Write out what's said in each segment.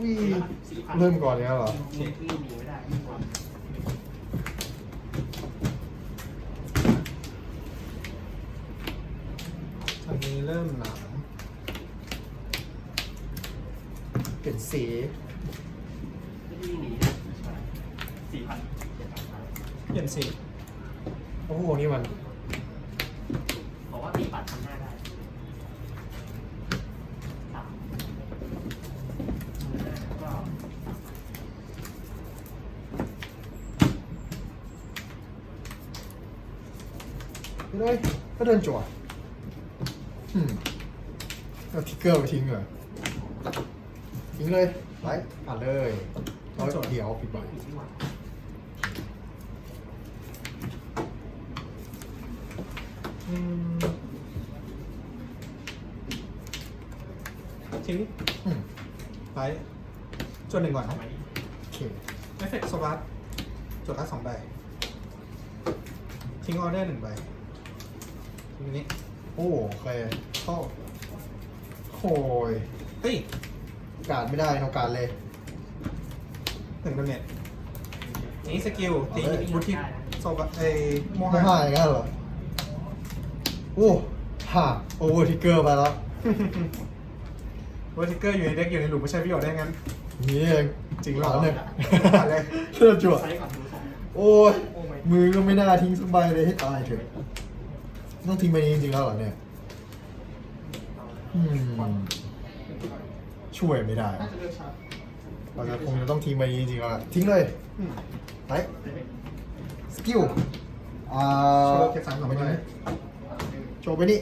พี่เริ่มก่อนแล้วเหรอที่หนีไม่ได้ยเหรอนี้เริ่มหลัง เปลี่ยนสี ไม่ได้หนีนะใช่สี่พันเจ็ดพัน เปลี่ยนสี โอ้โหนี่มัน บอกว่าตีปัดทำหน้าได้สามก็ ไม่ได้ก็เดินจั่วอืมเอาทิกเกอร์ไปทิ้งเลยทิ้งเลยไปผ่านเลยร้อยเดียวปิดใบทิ้งอืมไปจนหนึ่งก่อนนะไมโอเคเอฟเฟกต์สวัสดจดละสองใบทิ้งออเดอร์หนึ่งใบ ทีนี้โอ้โอเคเข้าโอ้ยเฮ้ยการดไม่ได้นอกการดเลยหนึ่งดาเมจนี้สกิลตีเอาเลยบุทิโซบะไอโมโมฮาห้าอย่างนั้นเหรอโอ้ฮ่าโอเวอร์ทิกเกอร์ไปแล้วเวอร์ติเกอร์อยู่ในเด็กอยู่ในหลุมไม่ใช่ประโยชน์ได้งั้นนี่เองจริงเหรอผ่านเลยผ่านเลยเชื่อจั่วใช้ก่อนดูสองโอ้ยมือก็ไม่น่าทิ้งสักใบเลยให้ตายเถอะ ต้องทิ้งใบนี้จริงๆแล้วเหรอเนี่ยอืมช่วยไม่ได้ น่าจะเลือกชาร์จเราจะคงจะต้องทิ้งใบนี้จริงๆแล้วล่ะทิ้งเลยอืมไปสกิลอ่าโชว์เก็บสามสองใบนี้โชว์ไปนี่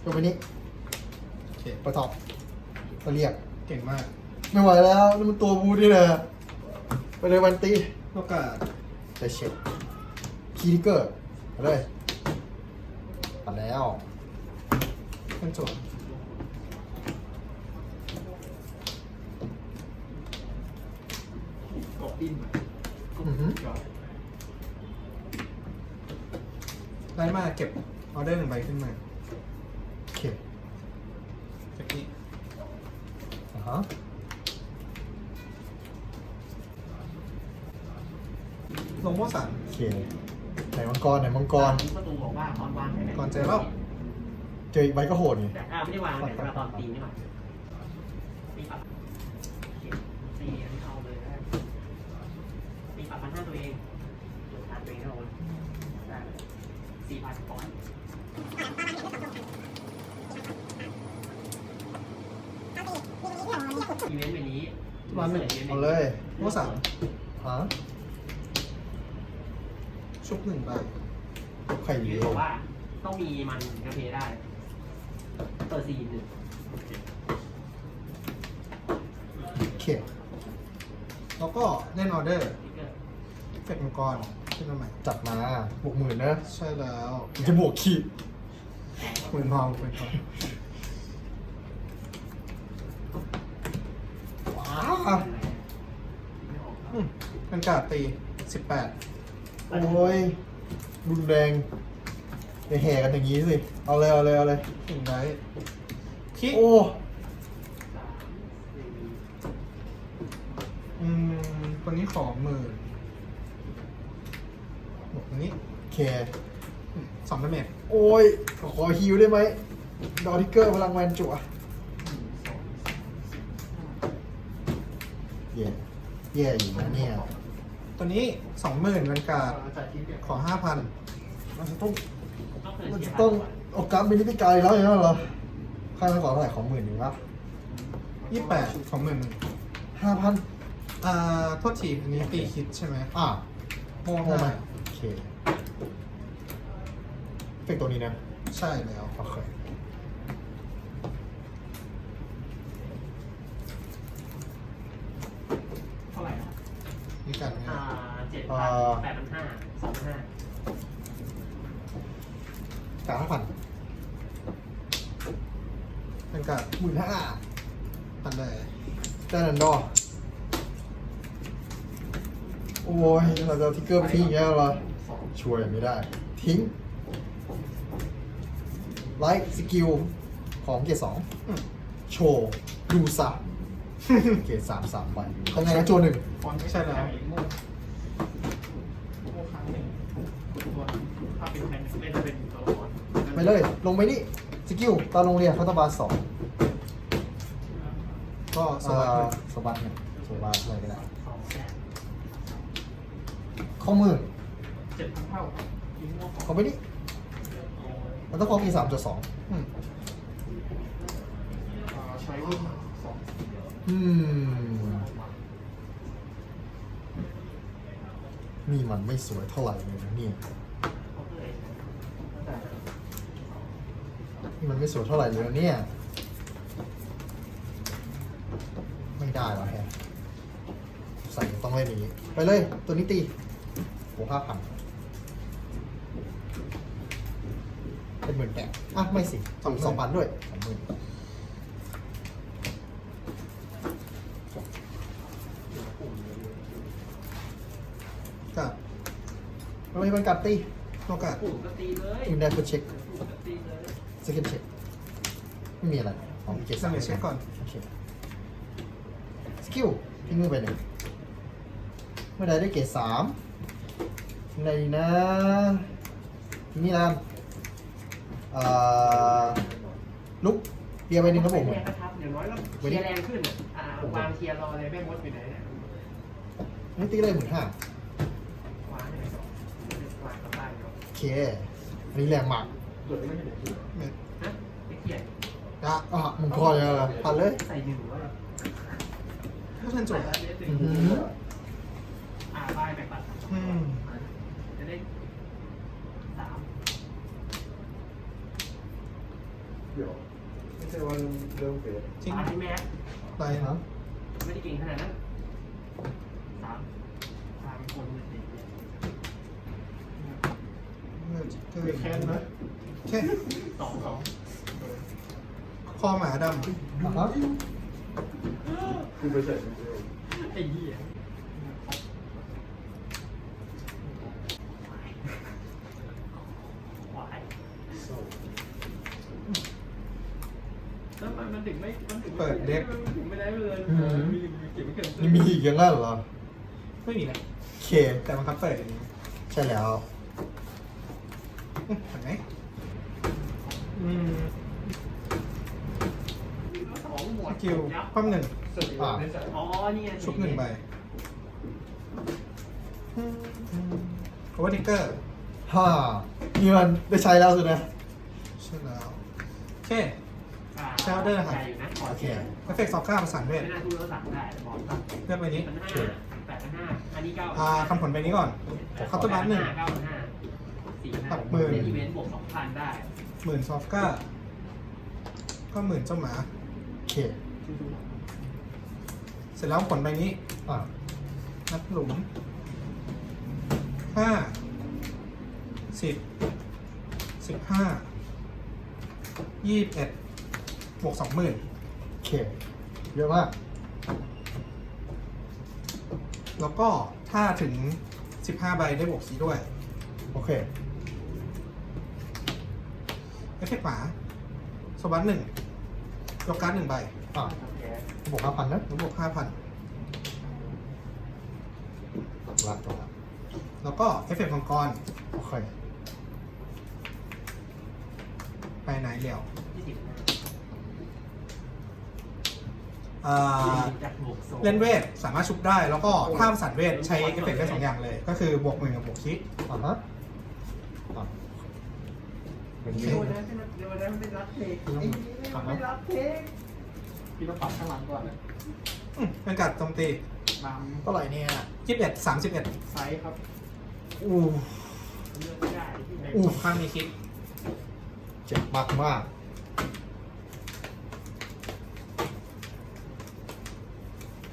โชว์ไปนี่โอเคประตอบก็เรียก เก่งมากไม่ไหวแล้วนี่มันตัวบูนี่แหละไปเลยวันตี โอกาสจะเช็คคีย์ทิกเกอร์มาเลย ปัดแล้วเป็นโจทย์กบดิ้นเหมือนกบจอดได้มาเก็บออเดอร์หนึ่งใบขึ้นมาโอเคจากนี้อ่าฮะลงโม่สามโอเค ไหนมังกรไหนมังกรประตูบอกว่าตอนวางก่อนเจอแล้วเจออีกใบก็โหดไงอ่าไม่ได้วางแต่ตอนตีนี่หว่าตีปัดตีอันนี้เอาเลยตีปัดพันห้าตัวเองจุดทานตัวเองเราสี่พันปอนด์อีเวนต์แบบนี้วันหนึ่งเอาเลยโม่สามฮะ ชุบหนึ่งใบไข่อีดีเวนต์บอกว่า ต้องมีมันกระเพได้ เปิดสี่หนึ่งโอเคแล้วก็เล่นออเดอร์ติ๊กเกอร์เฟกมังกรขึ้นมาใหม่จัดมาบวกหมื่นนะ ใช่แล้วมันจะบวกขีดหมื่นทองหมื่นทองว้าอืมเป็นการ์ดตีสิบแปด โอ้ยรุนแรงอย่าแห่กันอย่างนี้สิ เอาเลยเอาเลยเอาเลยถึงได้คิโอ้อืมคนนี้ขอหมื่นบวกตรงนี้โอเคอืมสองดาเมจโอ้ย ขอฮิวได้ไหม ดอทิกเกอร์พลังแวนจั่วแย่แย่อยู่นะเนี่ย ตัวนี้สองหมื่นเป็นการ์ดขอห้าพันมันจะต้องต้องเปิดมันเสีจะยต้องเอากราฟมินิไปไกลแล้วอย่างนั้นเหรอค่าไม่ขอเท่าไหร่ของหมื่นหนึ่งวะยี่แปดของหมื่นห้าพันอ่าโทษทีอันนี้ตีคิดใช่ไหมอะโม่โอ้ห้าไม่โอเคเฟกตัวนี้นะ ใช่แล้วโอเค เท่าไหร่นะ นี่กัน อ่า นะ เจ็ ดพันแปดพันห้าสองพันห้ากาห้าพันเป็นการ์ดหมื่นห้าพันเลยด้านนันดอร์โอ้ยเราจะเอาทิกเกอร์ไปทิ้งอย่างเงี้ยเหรอสองช่วยไม่ได้ ทิ้ง ไลท์สกิลของเกียร์สองอืมโชว์ดูซับเกรดสามสามไปทำไงนะโจหนึ่งฟอนต์ใช่แล้ว โม่โม่ครั้งหนึ่งตัวถ้าเป็นแผ่นเล่นจะเป็นตัวละคร ไป เลย ลงไปนี่สกิลตอนโรงเรียนเขาตบาสองก็สเอ่วัสอดีสวัสดเนี่ยสวัสดอะไรก็ได้สองแสนข้อมือเจ็ดเท่ายิงโม่ของเขาไปนี่มันต้องคอมีสามจุดสองอืมใช้รุ่นสองอืมนี่มันไม่สวยเท่าไหร่เลยนะเนี่ย นี่ มันไม่สวยเท่าไหร่เลยนะเนี่ย ไม่ได้แล้วแฮะใส่ต้องเล่นอย่างนี้ ไปเลย ตัวนี้ตีโหห้าพันเป็นหมื่นแปดอะ ไม่สิสองสองพันด้วยสองหมื่นกับทำไมมันกัดตีโอกาสปู่ก็ตีเลยยิงได้ก็เช็ค ปู่ก็ตีเลย สกิลเช็ค ไม่มีอะไรอ๋อมีเกตสมัยเช็คก่อนโอเคสกิลทิ้งมือไปหนึ่งเมื่อใดได้เกตสามในนะนี่นะเอ่อลุกเบียร์ไปหนึ่งครับผมแรงนะครับอย่างน้อยก็เชียร์แรงขึ้นอะอ่าวางเชียร์รอเลยแม่มดอยู่ไหนเนี่ยนี่ตีเลยหมื่นห้าวางให้หน่อยก่อนวางกับบ้านเนาะโอเคอันนี้แรงมาก ดะอะมึงคอยอะไรพันเลยใส่หนึ่งว่าผู้ทันจบอือหืออ่าบ้านแบ่งปันอืมจะได้สามไม่ใช่ว่าเริ่มเฟสจริงสามที่แม็กไปไปครับไม่ได้เก่งขนาดนั้นสามสามคนเลยสิเมื่อเกิไม่ดแค้นนะแค่สองสองค อหมาดอะครับคือไปเฉยไอ้เหี้ยควายแล้วมันมันถึงไม่มันถึงมันถึงไม่ได้เลยมีมีเก็บไม่เกินนี่มีอีกอย่างนั้นเหรอำไม่มีนะโอเคแต่มันครับเปิดอย่างนี้ใช่แล้วอืมเห็นไหมอืม สองหมว ส ด กิลยับปั้มหนึ่งอะอ๋อนี่ไงชุบหนึ่งใบโอเวอร์ทิกเกอร์ฮ่านี่มันได้ใช้แล้วสินะใช่แล้ว โอเคอ่าชาวเดอร์ครับใหญ่อยู่นะขอโอเคเชียร์เอฟเฟกต์ซอกก้าประสานเวทไม่น่าทุเรศสั่งได้บอกสั่งเลือกไปนี้พันห้าแปดพันห้าอันนี้เก้าอ่าคำผลไปนี้ก่อนเคาน์เตอร์บัสหนึ่งเก้าพันห้าสี่พันตัห้าดหมื่นเป็นอีเวนต์บวกสองพันได้หมื่นซอฟก้าก็หมื่นเจ้าหมาโอเค เสร็จแล้วผลใบนี้นับหลุมห้าสิบสิบห้ายี่สิบเอ็ดบวกสองหมื่นโอเค เยอะมากแล้วก็ถ้าถึงสิบห้าใบได้บวกสีด้วย โอเคเอฟเฟกต์หมาสวัสดหนึ่งยกการ์ดหนึ่งใบ อะบวกห้าพันนะแล้วบวกห้าพันละตัวละแล้วก็เอฟเฟกต์มังกรโอเคไปไหนเหลี่ยวยี่สิบห้าอ่าจากบวกโซเล่นเวทสามารถชุบได้ แล้วก็ถ้าประสานเวทใช้เอฟเฟกต์ได้สองอย่างเลย ก็คือบวกหมื่นกับบวกคิอะฮะอะเป็นเดี๋เงี้ยวนะเดี๋ยวนะไม่รับเทคไอ้นี่ไม่รับเทค พี่ต้องปรับข้างหลังก่อนนะอืมเป็นการโจมตีตามเท่าไหร่เนี่ยยี่สิบเอ็ดสามสิบเอ็ดไซส์ครับอู้เลือกไม่ได้ที่ไหนสองข้างมีคิดเจ็บมากมาก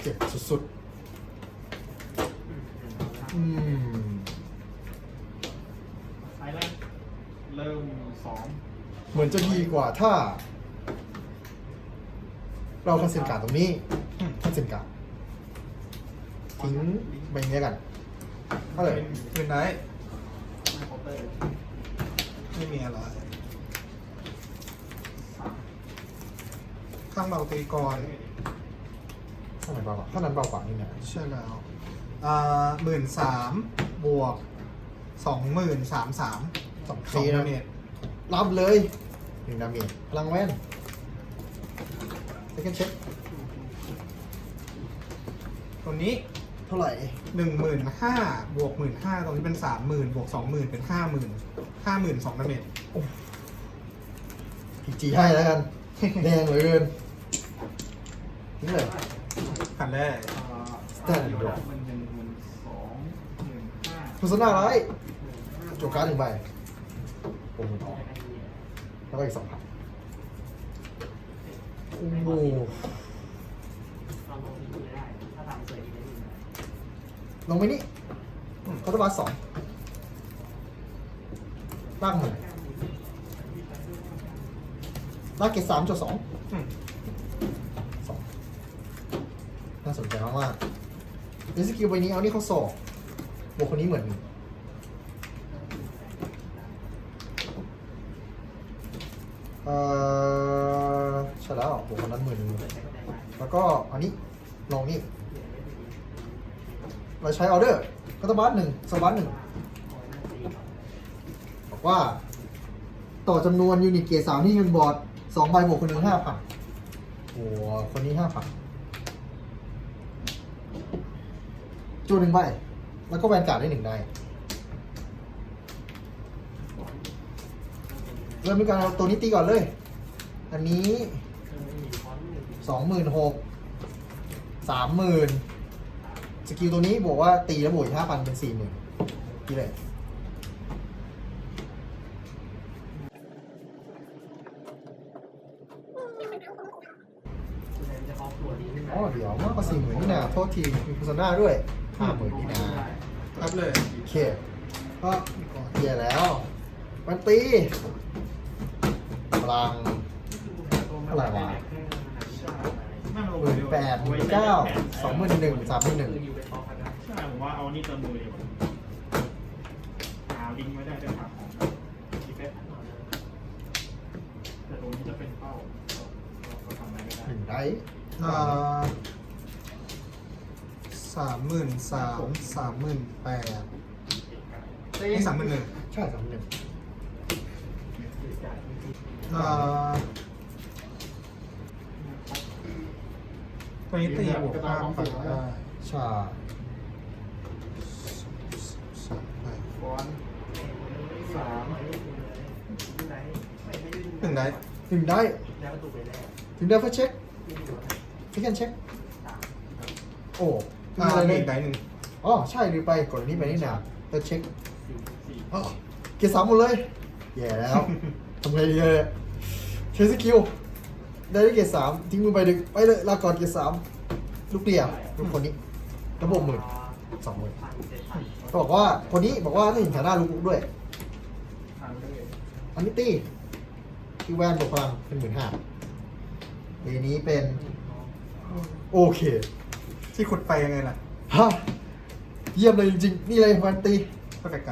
เจ็บสุดๆ อืมไซส์แรกเริ่มสองเหมือนจะดีกว่าถ้า เราคันเซนการ์ดตรงนี้อืมคันเซนการ์ดทิ้งใบนี้กันเท่าไหร่เป็นไรไม่คอเตอร์ไม่มีอะไรสามข้างเบาตีกรข้างไหนเบากว่าข้างนั้นเบากว่านี่นะใช่แล้วอ่าหมื่นสามบวกสองหมื่นสามสามสองสองดาเมจรับเลยหนึ่งดาเมจพลังแว่น เซคันเช็คตัวนี้เท่าไหร่ หนึ่งหมื่นห้าบวกหมื่นห้าตรงนี้เป็นสามหมื่นบวกสองหมื่นเป็นห้าหมื่นห้าหมื่นสองดาเมจพีจีให้แล้วกัน แดงเหลือเกินนี่เลยขันแรก Stand เดี๋ยวนะมันเป็นมันสองหนึ่งห้าโฆษณาไรโจการ์ดหนึ่งใบโอ้โหออกแล้วก็อีกสองพัน โอ้โหลงไม่ได้ถ้าทำเสยดีได้ดีนะลงไปนี่คอร์ตบาสสองลากหนึ่งลากเกตสามจุดสองสองน่าสนใจมากๆในสกิลใบนี้เอานี่เขาสอบบวกคนนี้เหมือน ใช่แล้วบวกคนนั้นหมื่นหนึ่งแล้วก็อันนี้ลองนี่เราใช้ออเดอร์ก็ต้องบัสหนึ่งสบัสหนึ่งบอกว่า ต่อจำนวนยูนิตเกรดสามที่ยืนบอร์ดสองใบบวกคนหนึ่งห้าพันโอ้โหคนนี้ห้าพันจูนหนึ่งใบ แล้วก็แวนการ์ดได้หนึ่งได้เริ่มด้วยการเอาตัวนี้ตีก่อนเลย อันนี้ องหมื่นหกสามหมื่นสกิลตัวนี้บอกว่าตีแล้วบวกอีกห้าพันเป็นสี่หมื่นนี่เลยจะเอาตัวนี้ขึ้นมาอ๋อเดี๋ยวมากกว่าสี่หมื่นนี่นะโทษทีมีโฆษณาด้วยห้าหมื่นนี่นะรับเลยโอเคก็เกียร์แล้ว มันตีพลังเท่าไหร่วะ หมื่นแปดหมื่นเก้าสองหมื่นหนึ่งสามหมื่นหนึ่งใช่ผมว่าเอานี่เติมมือดีกว่าหาลิงก์ไว้ได้จะหาของที่เป็นแต่ตรงนี้จะเป็นเป้าเราทำอะไรไม่ได้หนึ่งได้อ่าสามหมื่นสามสามหมื่นแปดนี่สามหมื่นหนึ่งใช่สามหมื่นหนึ่ง อ่า ตัวนี้ตีบวกห้าพันได้ใช่สามใบฟอนสามหนึ่งได้หนึ่งได้แล้วประตูไปแล้วถึงได้เพื่อเช็คเช็คกันเช็ค โอ้มีอะไรมีเลยอีกได้หนึ่งอ๋อใช่ลืมไปกดอันนี้ไปนี่นาเพื่อเช็คอ๋อเกียร์สามหมดเลยแย่แล้วทำไงดีเลยใช้สกิล ได้ได้เกียร์สามทิ้งมือไปดึงไปเลยลาก่อนเกียร์สามลูกเดียวลูกคนนี้ระบบหมื่นสองหมื่นพันเจ็ดพันก็บอกว่าคนนี้บอกว่าถ้าเห็นฐานะลูกๆด้วยทางเลยอันนี้ตีที่แวนบวกพลังเป็นหมื่นห้าเดนี้เป็นโอเค ที่ขุดไปยังไงล่ะฮะเยี่ยมเลยจริงๆ นี่เลยแวนตีก็แปลก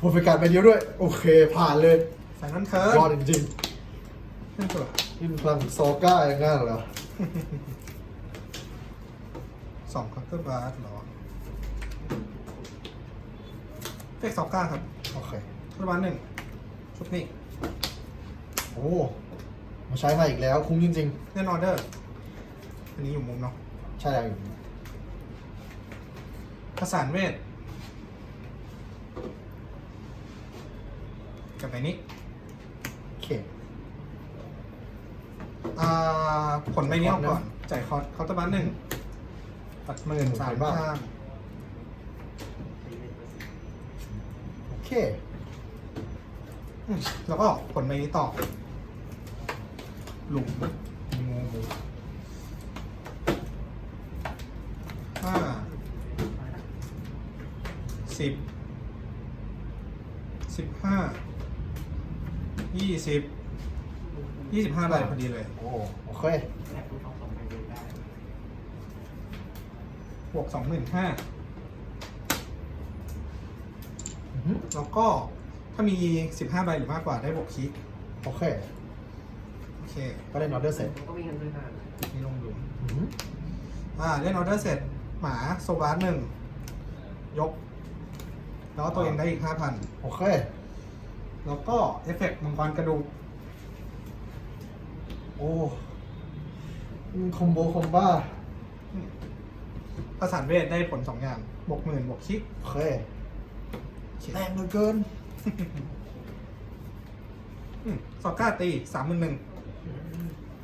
ผมไปการไปเดียวด้วย โอเค ผ่านเลยๆแต่นั้นเคิร์ยอดจริงขึ้นตัว ๆนี่เป็นพลังของโซก้าอย่างงั้นเหรอ สองคอร์เตอร์บาร์หรอเฟกสองก้าครับโอเคคอร์เตอร์บาร์หนึ่งชุดนี้โอ้มาใช้มาอีกแล้ว คุ้มจริง เล่นออเดอร์ อันนี้อยู่มุมเนาะๆ ใช่แล้วอยู่ภาษานเวทกับไปนี้ โอเค อ่าผลใบนี้ออกก่อน จ่ายคอร์เคาน์เตอร์บาร์หนึ่งตัดหมื่นสามข้าง โอเค อืมแล้วก็ผลใบนี้ต่อ หลุมงูงูห้าสิบสิบห้ายี่สิบ ยี่สิบห้าใบพอดีเลย โอ้โอเคแต่ผู้ท้องสองใบเลยได้บวกสองหมื่นห้าอือฮึแล้วก็ถ้ามีสิบห้าใบหรือมากกว่าได้บวกคิกโอเค โอเค ก็เล่นออเดอร์เสร็จก็วิ่งกันด้วยกันนี่ลงหลุมอือฮึอ่าเล่นออเดอร์เสร็จ หมาโซบาร์หนึ่งยก แล้วก็ตัวเองได้อีกห้าพันโอเค แล้วก็เอฟเฟกต์มังกรกระดูก โอ้มันคอมโบคอมบ้าประสานเวทได้ผลสองอย่างบวกหมื่นบวกคิกโอเคแรงเหลือเกินอืมสอกก้าตีสามหมื่นหนึ่ง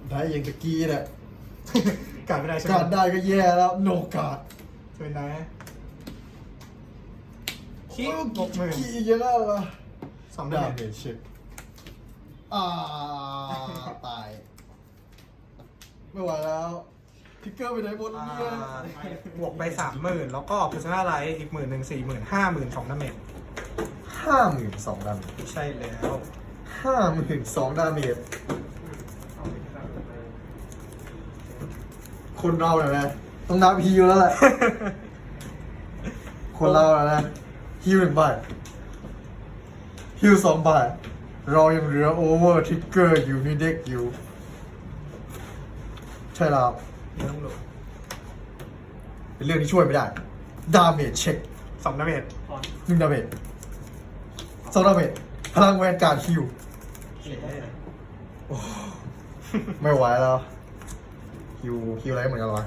ได้อย่างตะกี้แหละการไม่ได้ใช่ไหมการได้ก็แย่แล้วโนการ์ดเป็นได้คิกบวกหมื่นขี้เยอะแล้วเหรอสองดาดาวเมจเช็คอ่า ไม่ไหวแล้วทิกเกอร์ไปไหนหมดอ่าเนี่ยบวกไปสามหมื่นแล้วก็พิซซ่าไลท์อีกหมื่นหนึ่งสี่หมื่นห้าหมื่นสองดาเมจห้าหมื่นสองดาเมจใช่แล้วห้าหมื่นสองดาเมจคนเราเนี่ยนะต้องนับฮิวแล้วแหละ คนเราอะนะฮิวหนึ่งใบฮิวสองใบเรายังเหลือโอเวอร์ทิกเกอร์อยู่ในเด็กอยู่ใช่แล้วเรื่องหลงเป็นเรื่องที่ช่วยไม่ได้ ดาเมจเช็คสองดาเมจฟอนหนึ่งดาเมจสองดาเมจพลังแวนการดฮิวเขียนได้เลยไม่ไหวแล้วฮิวฮิวอะไรเหมือนกันวะ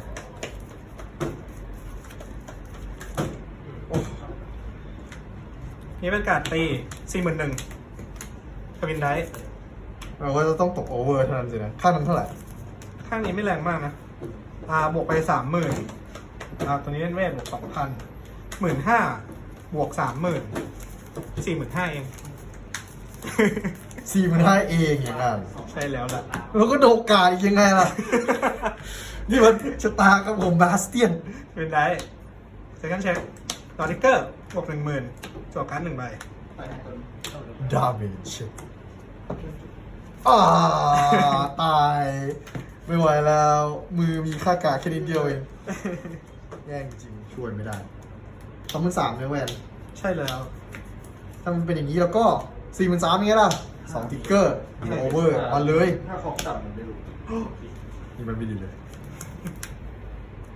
นี่เป็นการตีสี่หมื่นหนึ่งทวินไดท์เราก็จะต้องตกโอเวอร์เท่านั้นสินะค่านั้นเท่าไหร่ ข้างนี้ไม่แรงมากนะอ่าบวกไปสามหมื่นอ่าตัวนี้เล่นเวทบวกสองพันหมื่นห้าบวกสามหมื่นสี่หมื่นห้าเอง สี่มันห้าเองอย่างนั้นใช่แล้วล่ะ แล้วก็โดกกายยังไงล่ะ นี่มันชะตากับผมบาสเตียน เป็นได้เซคันเช็คต่อทิกเกอร์บวกหนึ่งหมื่นจวกการ์ดหนึ่งใบ ดาเมจเช็คอ่าตาย ไม่ไหวแล้ว มือมีค่ากาแค่นิดเดียวเองแย่งจริงช่วยไม่ได้สองพันสามเลยแวนใช่แล้ว ถ้ามันเป็นอย่างนี้แล้วก็สี่พันสามนี้ล่ะสองติ๊กเกอร์โอเวอร์มาเลย ถ้าของต่ำมันไม่รู้นี่มันไม่ดีเลย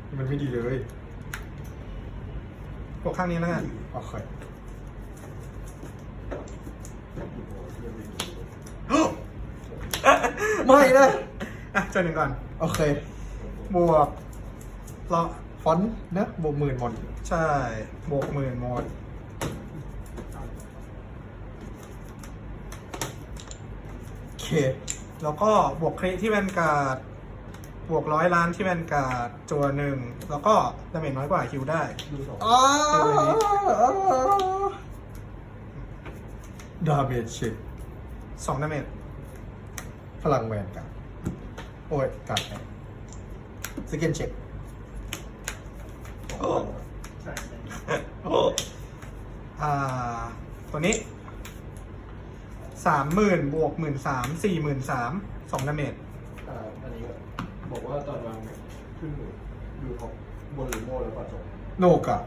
นี่มันไม่ดีเลยบวกข้างนี้แล้วกันโอเคไม่นะ อะเจอหนึ่งก่อน โอเค บวกรอฟอนต์นะบวกหมื่นหมด ใช่ บวกหมื่นหมด โอเค แล้วก็บวกคริที่แวนการ์ด บวกร้อยล้านที่แวนการ์ดจัวหนึ่ง แล้วก็ดาเมจน้อยกว่าคิวได้อ้าวดาเมจเช็คสองดาเมจพลังแวนกัน โอ้ยการแอนสกินเช็คใช่ใช่อ่า ตัวนี้สามหมื่นบวกหมื่นสามสี่หมื่นสามสองดาเมจอ่าอันนี้ก็บอกว่าตอนวางเนี่ยขึ้นอยู่ของบนหรือโม่แล้วก็จบโนกะ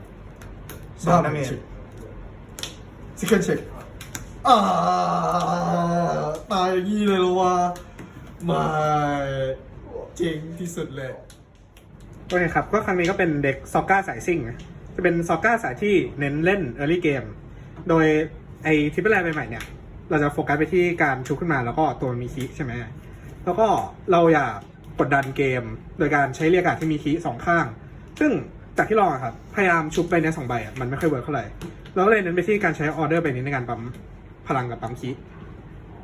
สองดาเมจสกินเช็คอ่าตายอย่างนี้เลยเหรอวะ ไม่เจ๋งที่สุดเลย โอเคครับ ก็ครั้งนี้ก็เป็นเด็กซอกก้าสายซิ่งนะจะเป็นซอกก้าสายที่เน้นเล่น Early Game โดยไอทิปเปิลแลนด์ใหม่ๆเนี่ย เราจะโฟกัสไปที่การชุบขึ้นมาแล้วก็ตัวมีคีใช่ไหม แล้วก็เราอยากกดดันเกม โดยการใช้เรียกการดที่มีคีสองข้าง ซึ่งจากที่ลองอะครับ พยายามชุบไปในยสองใบอะมันไม่ค่อยเวิร์กเท่าไหร่ เราก็เลยเน้นไปที่การใช้ออเดอร์ไปนี้ในการปั๊มพลังกับปั๊มคี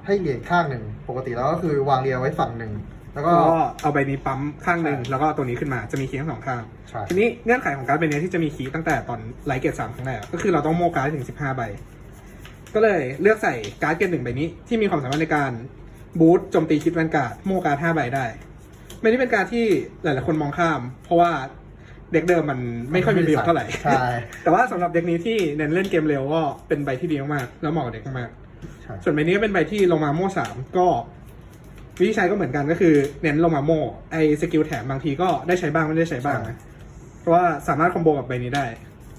ให้เหรียญข้างหนึ่งปกติแล้วก็คือวางเรียงไว้ฝั่งหนึ่งแล้วก็ ก็เอาใบนี้ปั๊มข้างหนึ่งแล้วก็ตัวนี้ขึ้นมาจะมีคีย์ทั้งสองข้าง ใช่ทีนี้เงื่อนไขของการ์ดใบนี้ที่จะมีคีย์ตั้งแต่ตอนไลท์เกตสามครั้งแรกก็คือเราต้องโมการ์ดถึงสิบห้าใบ ก็เลยเลือกใส่การ์ดเกตหนึ่งใบนี้ที่มีความสามารถในการบูตโจมตีคิดแวนการ์ดโมการ์ดห้าใบได้ใบนี้เป็นการดที่หลายๆคนมองข้าม เพราะว่าเด็กเดิมมันไม่ค่อยมีประโยชน์เท่าไหร่ ใช่แต่ว่าสำหรับเด็กนี้ที่เน้นเล่นเกมเร็วก็เป็นใบที่ดีมากๆแล้วเหมาะกับเด็กมากๆใช่ ส่วนใบนี้ก็เป็นใบที่ลงมาโม่สามก็วิธีใช้ก็เหมือนกันก็คือเน้นลงมาโม่ไอสกิลแถมบางทีก็ได้ใช้บ้างไม่ได้ใช้บ้างนะเพราะว่าสามารถคอมโบกับใบนี้ได้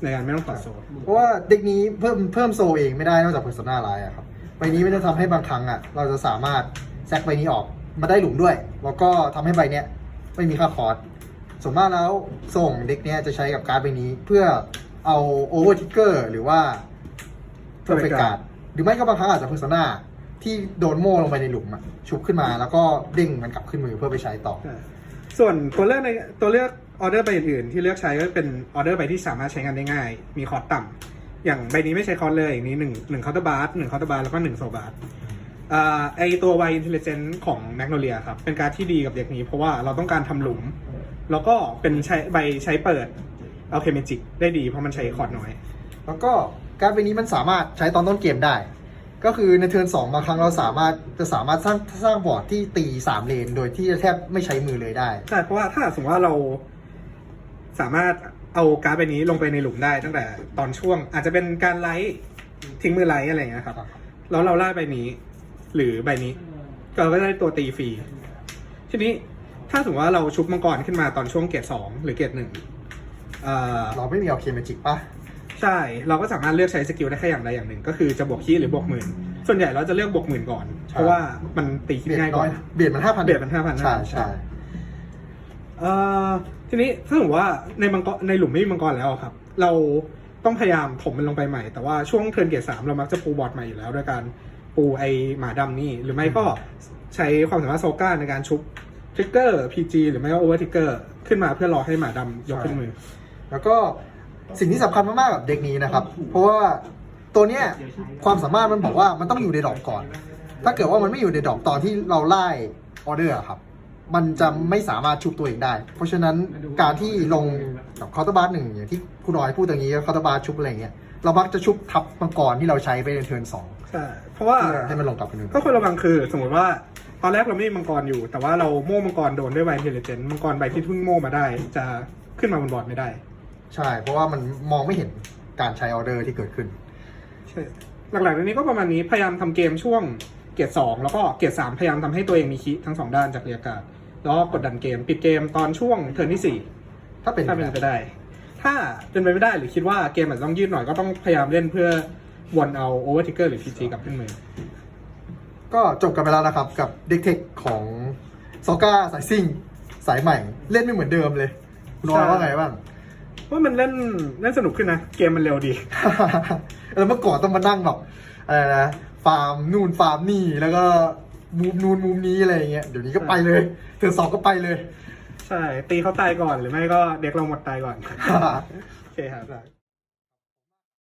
ในการไม่ต้องต่อโซนเพราะว่าเด็กนี้เพิ่มเพิ่มโซเองไม่ได้นอกจาก Persona ไลน์อะครับใบนี้ไม่ได้ทำให้บางครั้งอะเราจะสามารถแซกใบนี้ออกมาได้หลุมด้วย แล้วก็ทำให้ใบเนี้ยไม่มีค่าคอร์สส่วนมากแล้วส่งเด็กเนี้ยจะใช้กับการ์ดใบนี้ เพื่อเอาโอเวอร์ทิกเกอร์หรือว่าเพื่อไปการ์ดห รือไม่ก็บางครั้งอาจจะเพอร์ซนาที่โดนโม่ลงไปในหลุมอะชุบขึ้นมาแล้วก็เด้งมันกลับขึ้นมือเพื่อไปใช้ต่อใช่ส่วนตัวเลือกในตัวเลือกออเดอร์ใบอื่นๆที่เลือกใช้ก็เป็นออเดอร์ใบที่สามารถใช้งานได้ง่าย มีคอร์สต่ำอย่างใบนี้ไม่ใช้คอร์สเลยอย่างนี้หนึ่งหนึ่งคอร์ตบาร์หนึ่งคอร์ตบาร์แล้วก็หนึ่งโซบาร์อ่าไอตัวไวอินเทลเจนต์ของแมกโนเลียครับเป็นการดที่ดีกับเด็กนี้ เพราะว่าเราต้องการทำหลุม แล้วก็เป็นใช้ใบใช้เปิดเอาเคมิจิกได้ดีเพราะมันใช้คอร์สน้อย แล้วก็ การ์ดใบนี้มันสามารถใช้ตอนต้นเกมได้ ก็คือในเทิร์นสองบางครั้งเราสามารถจะสามารถสร้างสร้างบอร์ดที่ตีสามเลน โดยที่แทบไม่ใช้มือเลยได้ ใช่เพราะว่าถ้าสมมติว่าเราสามารถเอาการ์ดใบนี้ลงไปในหลุมได้ตั้งแต่ตอนช่วง อาจจะเป็นการไลท์ทิ้งมือไลท์อะไรอย่างเงี้ยครับแล้วเราไล่ใบนี้ หรือใบนี้เราก็ได้ตัวตีฟรีทีนี้ถ้าสมมติว่าเราชุบมังกรขึ้นมาตอนช่วงเกรดสองหรือเกรดหนึ่งเอ่อเราไม่มีเอาเคมจิกปะ ใช่ เราก็สามารถเลือกใช้สกิลได้แค่อย่างใดอย่างหนึ่ง ก็คือจะบวกคีหรือบวกหมื่น ส่วนใหญ่เราจะเลือกบวกหมื่นก่อน เพราะว่ามันตีคีเบียดง่ายกน้อว่ายเบียดมันห้าพันเบียดมัน5,000ใช่ใช่เอ่อทีนี้ถ้าสมมติว่าในมังกรในหลุมไม่มีมังกรแล้วอะครับ เราต้องพยายามถมมันลงไปใหม่ แต่ว่าช่วงเทิร์นเกรดสามเรามักจะปูบอร์ดใหม่อยู่แล้วด้วยการปูไอหมาดำนี่ หรือไม่ก็ใช้ความสามารถโซก้าในการชุบทริกเกอร์พีจีหรือไม่ก็โอเวอร์ทริกเกอร์ขึ้นมาเพื่อรอให้หมาดำยกขึ้นมือ แล้วก็ สิ่งที่สำคัญมากๆกับเด็กนี้นะครับ เพราะว่าตัวเนี้ยความสามารถมันบอกว่ามันต้องอยู่ในดอกก่อน ถ้าเกิดว่ามันไม่อยู่ในดอกตอนที่เราไล่ออเดอร์อะครับ มันจะไม่สามารถชุบตัวเองได้ เพราะฉะนั้นการที่ลงแบบคอร์ตบาร์หนึ่งอย่างที่คุณน้อยพูดอย่างนี้คอร์ตบาร์ชุบอะไรเงี้ยเรามักจะชุบทับมังกรที่เราใช้ไปในเทิร์นสองใช่เพราะว่าเพื่อให้มันลงกลับไปหนึ่งก็ควรระวังคือ สมมติว่าตอนแรกเราไม่มีมังกรอยู่ แต่ว่าเราโม่มังกรโดนด้วยไวเทเลเจนมังกรใบที่เพิ่งโม่มาได้ จะขึ้นมาบนบอร์ดไม่ได้ ใช่ เพราะว่ามันมองไม่เห็นการใช้ออเดอร์ที่เกิดขึ้น ใช่หลักๆในนี้ก็ประมาณนี้พยายามทำเกมช่วงเกียร์สองแล้วก็เกียร์สามพยายามทำให้ตัวเองมีคิทั้งสองด้านจากเรียกาศแล้วก็กดดันเกมปิดเกมตอนช่วงเทิร์นที่สี่ถ้าเป็นถ้าเป็นไปได้ ถ้าเป็นไปไม่ได้หรือคิดว่าเกมอาจจะต้องยืดหน่อยก็ต้องพยายามเล่นเพื่อวนเอาโอเวอร์ทิกเกอร์หรือพีจีกลับขึ้นมือ ก็จบกันไปแล้วนะครับ กับเด็กเทคของโซก้าสายซิ่ง สายใหม่ เล่นไม่เหมือนเดิมเลยคุณน้อยว่าไงบ้าง ว่ามันเล่นเล่นสนุกขึ้นนะ เกมมันเร็วดี แล้วเมื่อก่อนต้องมานั่งแบบอะไรนะฟาร์มนู่นฟาร์มนี่แล้วก็มุมนู่นมุมนี้อะไรอย่างเงี้ยเดี๋ยวนี้ก็ไปเลยเถือสองก็ไปเลย ใช่ ตีเขาตายก่อนหรือไม่ก็เด็กเราหมดตายก่อน โอเคครับ